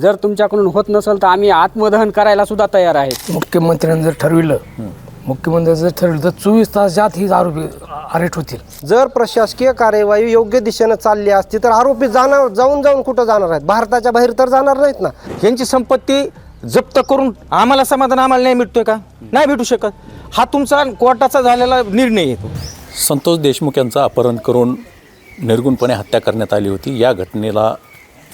जर तुमच्याकडून होत नसेल तर आम्ही आत्मदहन करायला सुद्धा तयार आहेत मुख्यमंत्र्यांनी जर ठरविलं मुख्यमंत्र्यांनी जर ठरविलं तर चोवीस तास ज्यात ही आरोपी अरेस्ट होतील. जर प्रशासकीय कार्यवाही योग्य दिशेनं चालली असती तर आरोपी जाणार जाऊन जाऊन कुठं जाणार आहेत? भारताच्या बाहेर तर जाणार नाहीत ना? यांची संपत्ती जप्त करून आम्हाला समाधान आम्हाला नाही भेटतोय का? नाही भेटू शकत. हा तुमचा कोर्टाचा झालेला निर्णय आहे तो. संतोष देशमुख यांचं अपहरण करून निर्गुणपणे हत्या करण्यात आली होती. या घटनेला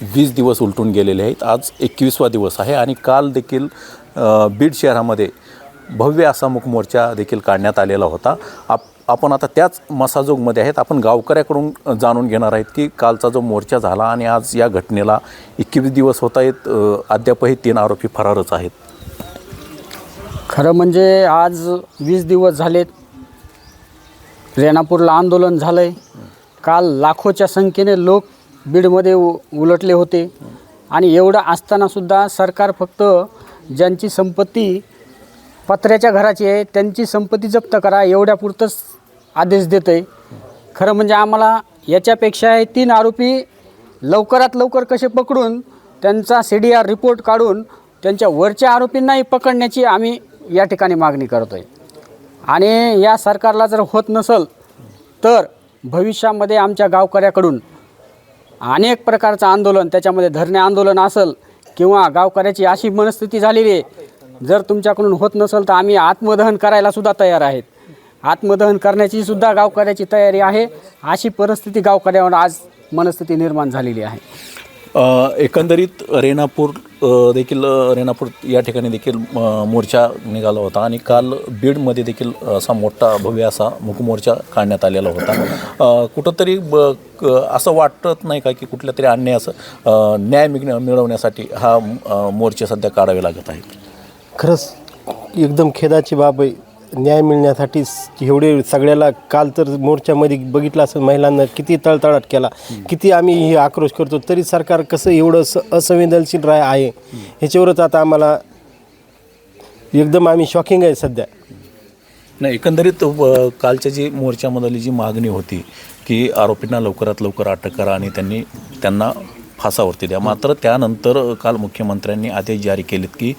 वीस दिवस उलटून गेलेले आहेत. आज एकवीसवा दिवस आहे आणि काल देखील बीड शहरामध्ये भव्य असा मुख मोर्चा देखील काढण्यात आलेला होता. आप आपण आता त्याच मसाजोगमध्ये आहेत. आपण गावकऱ्याकडून जाणून घेणार आहेत की कालचा जो मोर्चा झाला आणि आज या घटनेला एकवीस दिवस होत आहेत. अद्यापही तीन आरोपी फरारच आहेत. खरं म्हणजे आज वीस दिवस झालेत. रेणापूरला आंदोलन झालं आहे काल लाखोच्या संख्येने लोक बीडमध्ये उ उलटले होते. आणि एवढं असतानासुद्धा सरकार फक्त ज्यांची संपत्ती पत्र्याच्या घराची आहे त्यांची संपत्ती जप्त करा एवढ्यापुरतंच आदेश देतं आहे खरं म्हणजे आम्हाला याच्यापेक्षा हे तीन आरोपी लवकरात लवकर कसे पकडून त्यांचा सी डी आर रिपोर्ट काढून त्यांच्या वरच्या आरोपींनाही पकडण्याची आम्ही या ठिकाणी मागणी करतो आहे आणि या सरकारला जर होत नसेल तर भविष्यामध्ये आमच्या गावकऱ्याकडून अनेक प्रकारचं आंदोलन त्याच्यामध्ये धरणे आंदोलन असेल किंवा गावकऱ्याची अशी मनस्थिती झालेली आहे जर तुमच्याकडून होत नसेल तर आम्ही आत्मदहन करायला सुद्धा तयार आहेत. आत्मदहन करण्याची सुद्धा गावकऱ्याची तयारी आहे अशी परिस्थिती गावकऱ्यावर आज मनस्थिती निर्माण झालेली आहे. एकंदरीत रेणापूर देखील रेणापूर या ठिकाणी देखील मोर्चा निघाला होता आणि काल बीडमध्ये देखील असा मोठा भव्य असा मुखमोर्चा काढण्यात आलेला होता. कुठंतरी ब असं वाटत नाही का की कुठल्या तरी अन्याय असं न्याय मिळ मिळवण्यासाठी हा मोर्चा मोर्चे सध्या काढावे लागत आहेत खरंच एकदम खेदाची बाब आहे. न्याय मिळण्यासाठी एवढे सगळ्याला काल तर मोर्चामध्ये बघितलं असं महिलांना किती तळतळाट केला किती आम्ही हे आक्रोश करतो तरी सरकार कसं एवढं स असंवेदनशील राय आहे? ह्याच्यावरच आता आम्हाला एकदम आम्ही शॉकिंग आहे सध्या. नाही एकंदरीत कालच्या जी मोर्चामधली जी मागणी होती की आरोपींना लवकरात लवकर अटक करा आणि त्यांनी त्यांना फासावरती द्या. मात्र त्यानंतर काल मुख्यमंत्र्यांनी आदेश जारी केलेत की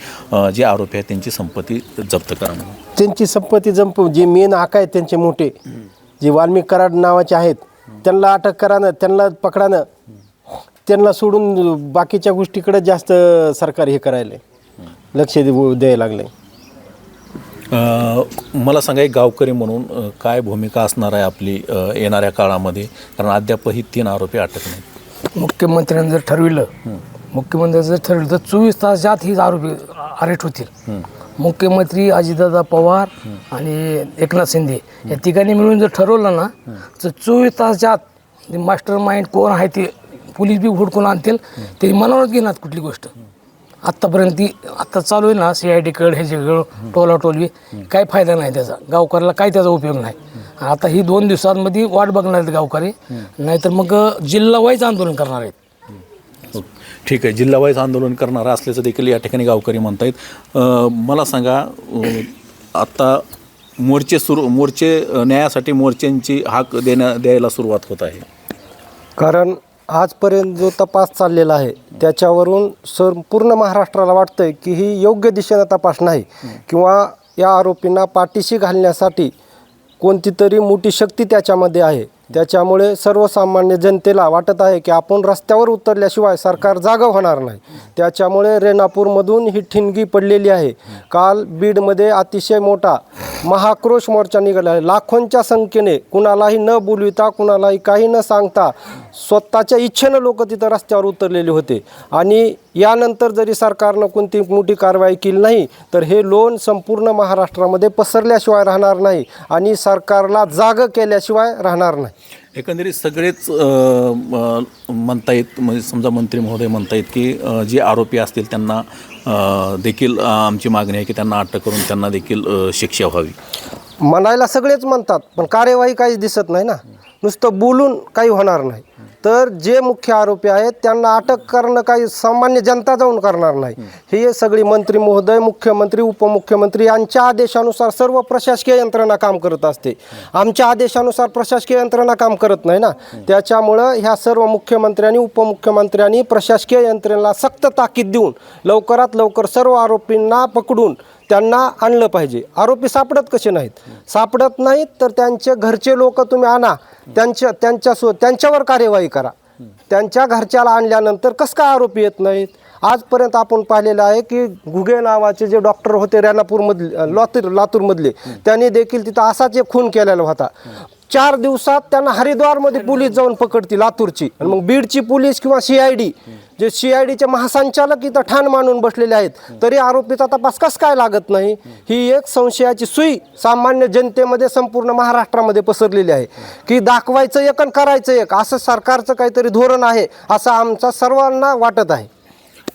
जे आरोपी आहेत त्यांची संपत्ती जप्त करा म्हणून. त्यांची संपत्ती जंप जे मेन आका आहेत त्यांचे मोठे जे वाल्मिक कराड नावाचे आहेत त्यांना अटक करानं त्यांना पकडानं त्यांना सोडून बाकीच्या गोष्टीकडे जास्त सरकार हे करायला लक्ष दे- द्यायला लागले मला सांगा एक गावकरी म्हणून काय भूमिका असणार आहे आपली येणाऱ्या काळामध्ये? कारण अद्यापही तीन आरोपी अटक नाहीत. मुख्यमंत्र्यांनी जर ठरविलं मुख्यमंत्र्यांनी जर ठरविलं तर चोवीस तास ज्यात ही आरोपी अरेस्ट होतील. मुख्यमंत्री अजितदादा पवार आणि एकनाथ शिंदे या तिघांनी मिळून जर ठरवलं ना तर चोवीस तास ज्यात मास्टर माइंड कोण आहे ते पोलीस बी हुडकून आणतील ते मनावरच घेणार कुठली गोष्ट. आत्तापर्यंत ती आत्ता चालू आहे ना सी आय डी कड ह्याच्याकडं टोला टोलवी काही फायदा नाही त्याचा. गावकऱ्याला काही त्याचा उपयोग नाही. आता ही दोन दिवसांमध्ये वाट बघणार आहेत गावकरी. नाहीतर मग जिल्हा वाईज आंदोलन करणार आहेत. ठीक आहे. जिल्हावाईज आंदोलन करणारा असल्याचं देखील या ठिकाणी गावकरी म्हणतायत. मला सांगा अ, आता मोर्चे सुरू मोर्चे न्यायासाठी मोर्चांची हाक देण्या द्यायला सुरुवात होत आहे. कारण आजपर्यंत जो तपास चाललेला आहे त्याच्यावरून संपूर्ण महाराष्ट्राला वाटतंय की ही योग्य दिशेनं तपास नाही. किंवा या आरोपींना पाठीशी घालण्यासाठी कोणती तरी मोठी शक्ती त्याच्यामध्ये आहे. त्याच्यामुळे सर्वसामान्य जनतेला वाटत आहे की आपण रस्त्यावर उतरल्याशिवाय सरकार जागा होणार नाही. त्याच्यामुळे रेणापूरमधून ही ठिणगी पडलेली आहे. काल बीडमध्ये अतिशय मोठा महाक्रोश मोर्चा निघाला. आहे लाखोंच्या संख्येने कुणालाही न बोलविता कुणालाही काही न सांगता स्वतःच्या इच्छेनं लोक तिथं रस्त्यावर उतरलेले होते. आणि यानंतर जरी सरकारनं कोणती मोठी कारवाई केली नाही तर हे लोन संपूर्ण महाराष्ट्रामध्ये पसरल्याशिवाय राहणार नाही आणि सरकारला जाग केल्याशिवाय राहणार नाही. एकंदरीत सगळेच म्हणता येत म्हणजे समजा मंत्री महोदय म्हणतायत की जे आरोपी असतील त्यांना देखील आमची मागणी आहे की त्यांना अटक करून त्यांना देखील शिक्षा व्हावी. म्हणायला सगळेच म्हणतात पण कार्यवाही काहीच दिसत नाही ना. नुसतं बोलून काही होणार नाही. तर जे मुख्य आरोपी आहेत त्यांना अटक करणं काही सामान्य जनता जाऊन करणार नाही. हे सगळी मंत्री महोदय मुख्यमंत्री उपमुख्यमंत्री यांच्या आदेशानुसार सर्व प्रशासकीय यंत्रणा काम करत असते. आमच्या आदेशानुसार प्रशासकीय यंत्रणा काम करत नाही ना. त्याच्यामुळं ह्या सर्व मुख्यमंत्र्यांनी उपमुख्यमंत्र्यांनी प्रशासकीय यंत्रणेला सक्त ताकीद देऊन लवकरात लवकर सर्व आरोपींना पकडून त्यांना आणलं पाहिजे. आरोपी सापडत कसे नाहीत? सापडत नाहीत तर त्यांचे घरचे लोक तुम्ही आणा. त्यांच्या त्यांच्या सो त्यांच्यावर कार्यवाही करा. त्यांच्या घरच्याला आणल्यानंतर कसं काय आरोपी येत नाहीत? आजपर्यंत आपण पाहिलेलं आहे की घुगे नावाचे जे डॉक्टर होते रेणापूरमधले लातूर लातूरमधले त्यांनी देखील तिथं असाच एक खून केलेला होता. चार दिवसात त्यांना हरिद्वारमध्ये पोलीस जाऊन पकडती लातूरची. आणि मग बीडची पोलीस किंवा सी आय डी जे सी आय डीचे महासंचालक इथं ठाण मानून बसलेले आहेत तरी आरोपीचा तपास कस काय लागत नाही? ही एक संशयाची सुई सामान्य जनतेमध्ये संपूर्ण महाराष्ट्रामध्ये पसरलेली आहे. की दाखवायचं एक आणि करायचं एक असं सरकारचं काहीतरी धोरण आहे असं आमचा सर्वांना वाटत आहे.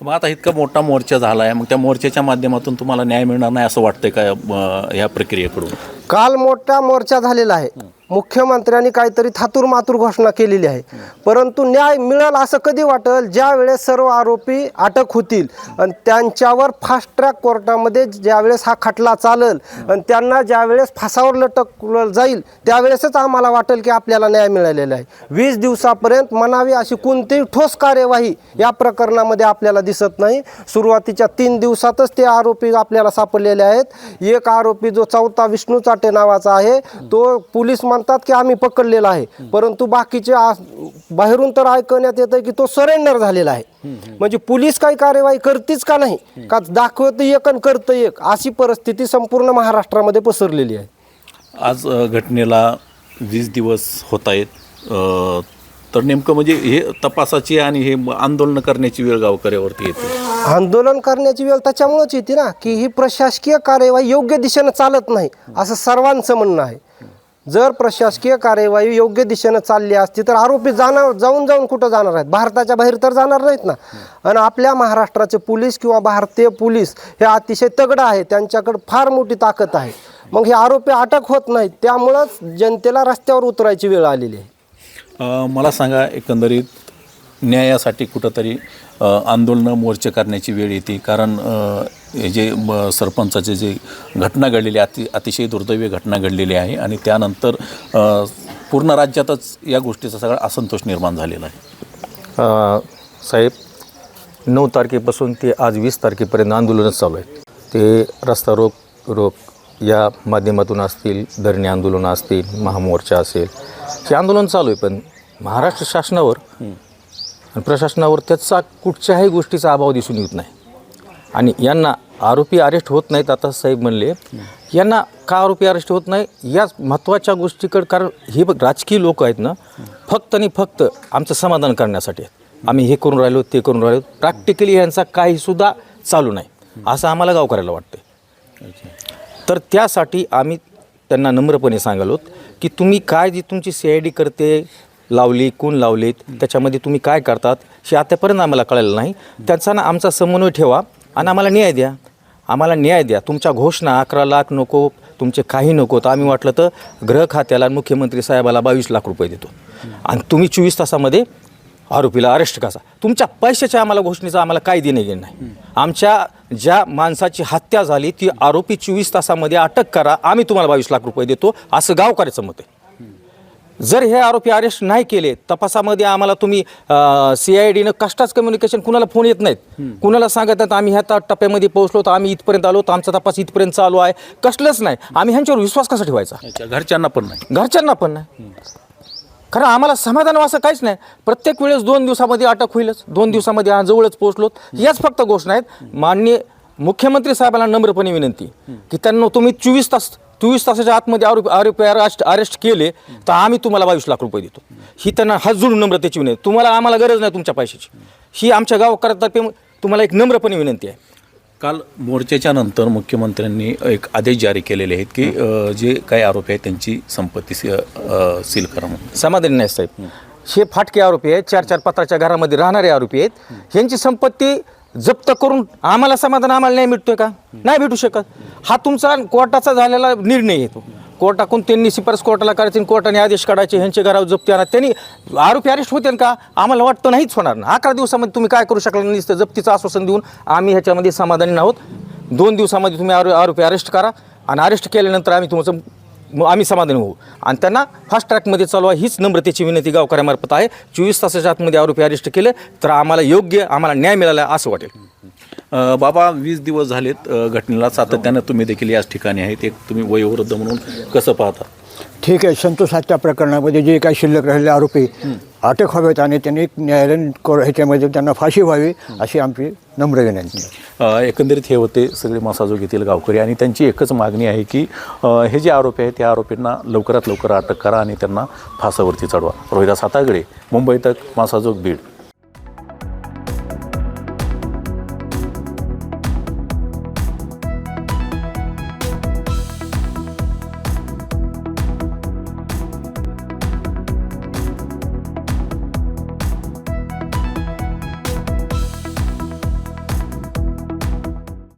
मग आता इतका मोठा मोर्चा झाला आहे मग त्या मोर्चाच्या माध्यमातून तुम्हाला न्याय मिळणार नाही असं वाटतंय का या प्रक्रियेकडून? काल मोठा मोर्चा झालेला आहे. मुख्यमंत्र्यांनी काहीतरी थातूर मातूर घोषणा केलेली आहे. परंतु न्याय मिळेल असं कधी वाटेल? ज्यावेळेस सर्व आरोपी अटक होतील आणि त्यांच्यावर फास्ट ट्रॅक कोर्टामध्ये ज्यावेळेस हा खटला चालेल आणि त्यांना ज्यावेळेस फासावर लटकलं जाईल त्यावेळेसच आम्हाला वाटेल की आपल्याला न्याय मिळालेला आहे. वीस दिवसापर्यंत म्हणावी अशी कोणतीही ठोस कार्यवाही या प्रकरणामध्ये आपल्याला दिसत नाही. सुरुवातीच्या तीन दिवसातच ते आरोपी आपल्याला सापडलेले आहेत. एक आरोपी जो चौथा विष्णू चाटे नावाचा आहे तो पोलीस म्हणतात की आम्ही पकडलेला आहे. परंतु बाकीचे बाहेरून तर ऐकण्यात येतं की तो सरेंडर झालेला आहे. म्हणजे पोलीस काही कार्यवाही करतीच का नाही? का दाखवत एक आणि करतं एक? अशी परिस्थिती संपूर्ण महाराष्ट्रामध्ये पसरलेली आहे. आज घटनेला वीस दिवस होत आहेत. तर नेमकं म्हणजे हे तपासाची आणि हे आंदोलन करण्याची वेळ गावकऱ्यावरती येते. आंदोलन करण्याची वेळ त्याच्यामुळेच येते ना की ही प्रशासकीय कार्यवाही योग्य दिशेनं चालत नाही असं सर्वांचं म्हणणं आहे. जर प्रशासकीय कार्यवाही योग्य दिशेनं चालली असती तर आरोपी जाणार जाऊन जाऊन कुठं जाणार आहेत? भारताच्या बाहेर तर जाणार नाहीत ना? आणि आपल्या महाराष्ट्राचे पोलीस किंवा भारतीय पोलीस हे अतिशय तगडं आहे त्यांच्याकडे फार मोठी ताकद आहे. मग हे आरोपी अटक होत नाहीत त्यामुळंच जनतेला रस्त्यावर उतरायची वेळ आलेली आहे. मला सांगा एकंदरीत न्यायासाठी कुठंतरी आंदोलनं मोर्चे करण्याची वेळ येते कारण जे म, सरपंचाचे जे घटना घडलेली अति अतिशय दुर्दैवी घटना घडलेली आहे आणि त्यानंतर पूर्ण राज्यातच या गोष्टीचा सगळा असंतोष निर्माण झालेला आहे. साहेब नऊ तारखेपासून ते आज वीस तारखेपर्यंत आंदोलनच चालू आहे. ते रस्ता रोक रोक या माध्यमातून असतील धरणे आंदोलनं असतील महामोर्चा असेल हे आंदोलन चालू आहे. पण महाराष्ट्र शासनावर आणि प्रशासनावर त्याचा कुठच्याही गोष्टीचा अभाव दिसून येत नाही. आणि यांना आरोपी अरेस्ट होत नाहीत आता साहेब म्हणले. यांना का आरोपी अरेस्ट होत नाही? याच महत्त्वाच्या गोष्टीकडे कारण हे बघ राजकीय लोक आहेत ना फक्त आणि फक्त आमचं समाधान करण्यासाठी आम्ही हे करून राहिलो ते करून राहिलो. प्रॅक्टिकली यांचा काहीसुद्धा चालू नाही. असं आम्हाला गाव करायला वाटतं तर त्यासाठी आम्ही त्यांना नम्रपणे सांगालोत की तुम्ही काय जी तुमची सी आय डी करते लावली कोण लावलीत त्याच्यामध्ये तुम्ही काय करतात हे आतापर्यंत आम्हाला कळलं नाही. त्याचा ना आमचा समन्वय ठेवा. आणि आम्हाला न्याय द्या. आम्हाला न्याय द्या. तुमच्या घोषणा अकरा लाख नको तुमचे काही नको. तर आम्ही वाटलं तर गृह खात्याला मुख्यमंत्री साहेबाला बावीस लाख रुपये देतो. आणि तुम्ही चोवीस तासामध्ये आरोपीला अरेस्ट कसा तुमच्या पैशाच्या आम्हाला घोषणेचं आम्हाला काही देणे घेणं नाही. आमच्या ज्या माणसाची हत्या झाली ती आरोपी चोवीस तासामध्ये अटक करा. आम्ही तुम्हाला बावीस लाख रुपये देतो. असं गावकऱ्याचं मत आहे. जर हे आरोपी अरेस्ट नाही केले तपासामध्ये आम्हाला तुम्ही सी आय डीनं कष्टाच कम्युनिकेशन कुणाला फोन येत नाहीत. कुणाला सांगत नाहीत आम्ही ह्या टप्प्यामध्ये पोहोचलो तर आम्ही इथपर्यंत आलो तर आमचा तपास इथपर्यंत चालू आहे. कसलंच नाही. आम्ही ह्यांच्यावर विश्वास कसा ठेवायचा? घरच्यांना पण नाही. घरच्यांना पण नाही. कारण आम्हाला समाधान असं काहीच नाही. प्रत्येक वेळेस दोन दिवसामध्ये अटक होईलच. दोन दिवसामध्ये जवळच पोहोचलो याच फक्त घोषणा आहेत. माननीय मुख्यमंत्री साहेबांना नम्रपणे विनंती की त्यांना तुम्ही चोवीस तास चोवीस तासाच्या आतमध्ये आरोपी आरोपी अरेस्ट अरेस्ट केले तर आम्ही तुम्हाला बावीस लाख रुपये देतो. ही त्यांना हात जोडून नम्रतेची विनंती. तुम्हाला आम्हाला गरज नाही तुमच्या पैशाची. ही आमच्या गावकऱ्यातर्फे तुम्हाला एक नम्रपणे विनंती आहे. काल मोर्चाच्या नंतर मुख्यमंत्र्यांनी एक आदेश जारी केलेले आहेत की जे काही आरोपी आहेत त्यांची संपत्ती सील करा म्हणून. समाधानी नाही साहेब. हे फाटके आरोपी आहेत. चार चार पत्राच्या घरामध्ये राहणारे आरोपी आहेत. ह्यांची संपत्ती जप्त करून आम्हाला समाधान आम्हाला नाही मिळतोय का? नाही भेटू शकत. हा तुमचा कोर्टाचा झालेला निर्णय येतो कोर्टाकडून त्यांनी शिफारस कोर्टाला करायची आणि कोर्टाने आदेश काढायचे ह्यांचे घरावर जप्ती आणा. त्यांनी आरोपी अरेस्ट होते का? आम्हाला वाटतं नाहीच होणार ना. अकरा दिवसामध्ये तुम्ही काय करू शकला नाही? नुसतं जप्तीचं आश्वासन देऊन आम्ही ह्याच्यामध्ये समाधानी आहोत. दोन दिवसामध्ये तुम्ही आरो आरोपी अरेस्ट करा आणि अरेस्ट केल्यानंतर आम्ही तुमचं मग आम्ही समाधानी होऊ. आणि त्यांना फास्ट ट्रॅकमध्ये चालवा हीच नम्रतेची विनंती गावकऱ्यामार्फत आहे. चोवीस तासाच्या आतमध्ये आरोपी अरेस्ट केले तर आम्हाला योग्य आम्हाला न्याय मिळाला असं वाटेल. बाबा वीस दिवस झालेत घटनेला सातत्यानं तुम्ही देखील याच ठिकाणी आहेत. एक तुम्ही वयोवृद्ध म्हणून कसं पाहता? ठीक आहे संतोष हत्या प्रकरणामध्ये जे काही शिल्लक राहिलेले आरोपी अटक व्हावेत आणि त्यांनी न्यायालयीन ह्याच्यामध्ये त्यांना फाशी व्हावी अशी आमची नम्र विनंती एकंदरीत हे होते सगळे मासाजोग येथील गावकरी आणि त्यांची एकच मागणी आहे की हे जे आरोपी आहेत त्या आरोपींना लवकरात लवकर अटक करा आणि त्यांना फासावरती चढवा. रोहिदास हातागडे मुंबई तक मासाजोग बीड.